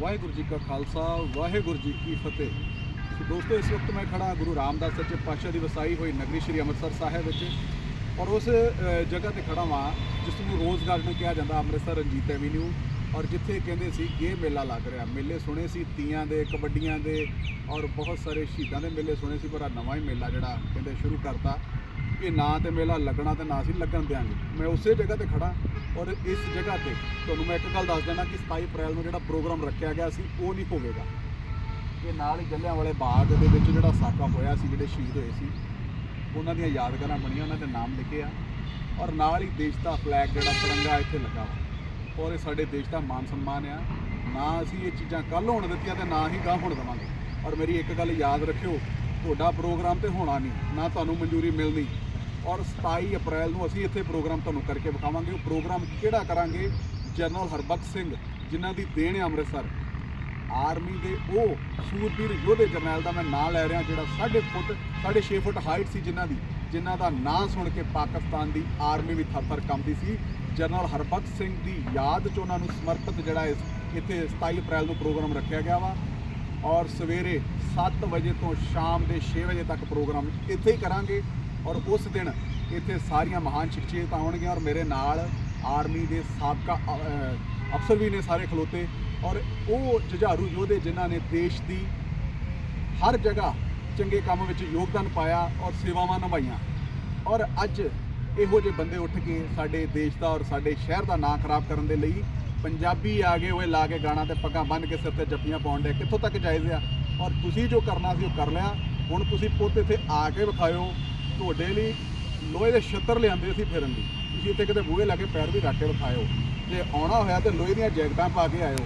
ਵਾਹਿਗੁਰੂ ਜੀ ਕਾ ਖਾਲਸਾ, ਵਾਹਿਗੁਰੂ ਜੀ ਕੀ ਫਤਿਹ। ਸੋ ਦੋਸਤੋ, ਇਸ ਵਕਤ ਮੈਂ ਖੜਾ ਗੁਰੂ ਰਾਮਦਾਸ ਸੱਚੇ ਪਾਤਸ਼ਾਹ ਦੀ ਵਸਾਈ ਹੋਈ ਨਗਰੀ ਸ਼੍ਰੀ ਅੰਮ੍ਰਿਤਸਰ ਸਾਹਿਬ ਵਿੱਚ ਔਰ ਉਸ ਜਗ੍ਹਾ ਤੇ ਖੜਾ ਵਾਂ, ਜਿਸ ਨੂੰ ਰੋਜ਼ ਗਾਰਡਨ ਕਿਹਾ ਜਾਂਦਾ, ਅੰਮ੍ਰਿਤਸਰ ਰਣਜੀਤ ਐਵੀਨਿਊ ਔਰ ਜਿੱਥੇ ਕਹਿੰਦੇ ਸੀ, ਇਹ ਮੇਲਾ ਲੱਗ ਰਿਹਾ। ਮੇਲੇ ਸੁਣੇ ਸੀ, ਤੀਆਂ ਦੇ, ਕਬੱਡੀਆਂ ਦੇ ਔਰ ਬਹੁਤ ਸਾਰੇ ਸ਼ਹੀਦਾਂ ਦੇ ਮੇਲੇ ਸੁਣੇ ਸੀ, ਪਰ ਆ ਨਵਾਂ ਹੀ ਮੇਲਾ ਜਿਹੜਾ ਕਹਿੰਦੇ ਸ਼ੁਰੂ ਕਰਤਾ। ਕਿ ਨਾ ਤੇ ਮੇਲਾ ਲੱਗਣਾ ਤੇ ਨਾ ਸੀ ਲੱਗਣ ਦਿਆਂਗੇ। ਮੈਂ ਉਸੇ ਜਗ੍ਹਾ ਤੇ ਖੜਾ ਔਰ ਇਸ ਜਗ੍ਹਾ ਤੇ ਤੁਹਾਨੂੰ ਮੈਂ ਇੱਕ ਗੱਲ ਦੱਸ ਦੇਣਾ ਕਿ 27 ਅਪ੍ਰੈਲ ਨੂੰ ਜਿਹੜਾ ਪ੍ਰੋਗਰਾਮ ਰੱਖਿਆ ਗਿਆ ਸੀ, ਉਹ ਨਹੀਂ ਹੋਵੇਗਾ। ਇਹ ਨਾਲ ਹੀ ਜੱਲਿਆਂ ਵਾਲੇ ਬਾਗ ਦੇ ਵਿੱਚ ਜਿਹੜਾ ਸਾਕਾ ਹੋਇਆ ਸੀ, ਜਿਹੜੇ ਸ਼ਹੀਦ ਹੋਏ ਸੀ, ਉਹਨਾਂ ਦੀਆਂ ਯਾਦਗਾਰਾਂ ਬਣੀਆਂ, ਉਹਨਾਂ ਦੇ ਨਾਮ ਲਿਖੇ ਆ ਔਰ ਨਾਲ ਹੀ ਦੇਸ਼ ਦਾ ਫਲੈਗ ਜਿਹੜਾ ਤਿਰੰਗਾ ਇੱਥੇ ਲੱਗਾ ਵਾ। ਔਰ ਇਹ ਸਾਡੇ ਦੇਸ਼ ਦਾ ਮਾਨ ਸਨਮਾਨ ਆ। ਨਾ ਅਸੀਂ ਇਹ ਚੀਜ਼ਾਂ ਕੱਲ ਹੋਣ ਦਿੱਤੀਆਂ ਤੇ ਨਾ ਹੀ ਗਾਹ ਹੋਣ ਦੇਵਾਂਗੇ। ਔਰ ਮੇਰੀ ਇੱਕ ਗੱਲ ਯਾਦ ਰੱਖਿਓ, ਤੁਹਾਡਾ ਪ੍ਰੋਗਰਾਮ ਤੇ ਹੋਣਾ ਨਹੀਂ, ਨਾ ਤੁਹਾਨੂੰ ਮਨਜ਼ੂਰੀ ਮਿਲਣੀ। ਔਰ 27 ਅਪ੍ਰੈਲ ਨੂੰ ਅਸੀਂ ਇੱਥੇ ਪ੍ਰੋਗਰਾਮ ਤੁਹਾਨੂੰ ਕਰਕੇ ਵਿਖਾਵਾਂਗੇ। ਉਹ ਪ੍ਰੋਗਰਾਮ ਕਿਹੜਾ ਕਰਾਂਗੇ? ਜਨਰਲ ਹਰਬਖਸ਼ ਸਿੰਘ, ਜਿਨ੍ਹਾਂ ਦੀ ਦੇਣ ਹੈ ਅੰਮ੍ਰਿਤਸਰ। ਆਰਮੀ ਦੇ ਉਹ ਸੂਰਬੀਰ ਯੋਧੇ ਜਰਨੈਲ ਦਾ ਮੈਂ ਨਾਂ ਲੈ ਰਿਹਾ, ਜਿਹੜਾ 6.5 ਫੁੱਟ 6.5 ਫੁੱਟ ਹਾਈਟ ਸੀ ਜਿਨ੍ਹਾਂ ਦੀ, ਜਿਨ੍ਹਾਂ ਦਾ ਨਾਂ ਸੁਣ ਕੇ ਪਾਕਿਸਤਾਨ ਦੀ ਆਰਮੀ ਵੀ ਥਰ-ਥਰ ਕੰਬਦੀ ਸੀ। ਜਨਰਲ ਹਰਬਖਸ਼ ਸਿੰਘ ਦੀ ਯਾਦ 'ਚ ਉਹਨਾਂ ਨੂੰ ਸਮਰਪਿਤ ਜਿਹੜਾ ਇਸ, ਇੱਥੇ 27 ਅਪ੍ਰੈਲ ਨੂੰ ਪ੍ਰੋਗਰਾਮ ਰੱਖਿਆ ਗਿਆ ਵਾ। ਔਰ ਸਵੇਰੇ 7 ਵਜੇ ਤੋਂ ਸ਼ਾਮ ਦੇ 6 ਵਜੇ ਤੱਕ ਪ੍ਰੋਗਰਾਮ ਇੱਥੇ ਹੀ ਕਰਾਂਗੇ। ਔਰ ਉਸ ਦਿਨ ਇੱਥੇ ਸਾਰੀਆਂ ਮਹਾਨ ਸ਼ਖਸੀਅਤਾਂ ਆਉਣਗੀਆਂ ਔਰ ਮੇਰੇ ਨਾਲ ਆਰਮੀ ਦੇ ਸਾਬਕਾ ਅਫਸਰ ਵੀ ਨੇ ਸਾਰੇ ਖਲੋਤੇ ਔਰ ਉਹ ਜੁਝਾਰੂ ਯੋਧੇ ਜਿਨ੍ਹਾਂ ਨੇ ਦੇਸ਼ ਦੀ ਹਰ ਜਗ੍ਹਾ ਚੰਗੇ ਕੰਮ ਵਿੱਚ ਯੋਗਦਾਨ ਪਾਇਆ ਔਰ ਸੇਵਾਵਾਂ ਨਿਭਾਈਆਂ। ਔਰ ਅੱਜ ਇਹੋ ਜਿਹੇ ਬੰਦੇ ਉੱਠ ਕੇ ਸਾਡੇ ਦੇਸ਼ ਦਾ ਔਰ ਸਾਡੇ ਸ਼ਹਿਰ ਦਾ ਨਾਂ ਖਰਾਬ ਕਰਨ ਦੇ ਲਈ ਪੰਜਾਬੀ ਆ ਗਏ ਹੋਏ, ਲਾ ਕੇ ਗਾਣਾ ਤੇ ਪੱਗਾਂ ਬੰਨ੍ਹ ਕੇ ਸਿਰ ਤੇ ਜੱਫੀਆਂ ਪਾਉਣ ਦੇ ਕਿੱਥੋਂ ਤੱਕ ਜਾਇਜ਼ ਆ? ਔਰ ਤੁਸੀਂ ਜੋ ਕਰਨਾ ਸੀ ਉਹ ਕਰ ਲਿਆ। ਹੁਣ ਤੁਸੀਂ ਪੁੱਤ ਇੱਥੇ ਆ ਕੇ ਵਿਖਾਇਓ। ਤੁਹਾਡੇ ਲਈ ਲੋਹੇ ਦੇ ਛੱਤਰ ਲਿਆਂਦੇ ਸੀ ਫਿਰਨ ਦੀ ਤੁਸੀਂ ਇੱਥੇ ਕਿਤੇ ਬੂਹੇ ਲਾ ਕੇ ਪੈਰ ਵੀ ਰੱਖ ਕੇ ਵਿਖਾਇਓ ਜੇ ਆਉਣਾ ਹੋਇਆ ਤੇ ਲੋਹੇ ਦੀਆਂ ਜੈਕਟਾਂ ਪਾ ਕੇ ਆਇਓ।